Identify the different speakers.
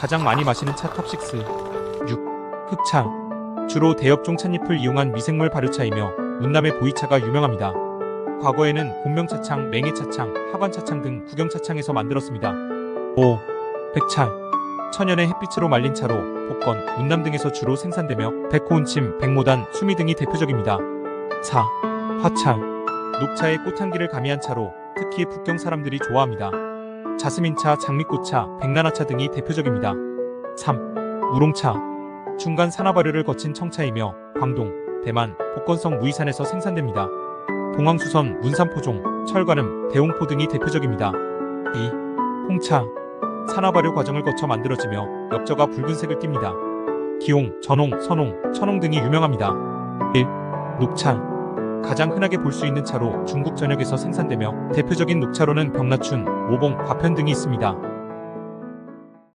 Speaker 1: 가장 많이 마시는 차 탑6 6. 흑차 주로 대엽종 찻잎을 이용한 미생물 발효차이며 운남의 보이차가 유명합니다. 과거에는 곤명차창, 맹해차창, 하관차창 등 구경차창에서 만들었습니다. 5. 백차 천연의 햇빛으로 말린 차로 복건, 운남 등에서 주로 생산되며 백호운침, 백모단, 수미 등이 대표적입니다. 4. 화차 녹차의 꽃향기를 가미한 차로 특히 북경 사람들이 좋아합니다. 자스민차, 장미꽃차, 백나나차 등이 대표적입니다. 3. 우롱차 중간 산화 발효를 거친 청차이며 광동, 대만, 복건성 무이산에서 생산됩니다. 동황수선, 문산포종, 철가름, 대홍포 등이 대표적입니다. 2. 홍차 산화 발효 과정을 거쳐 만들어지며 엽저가 붉은색을 띱니다. 기홍, 전홍, 선홍, 천홍 등이 유명합니다. 1. 녹차 가장 흔하게 볼 수 있는 차로 중국 전역에서 생산되며 대표적인 녹차로는 병라춘, 모봉, 과편 등이 있습니다.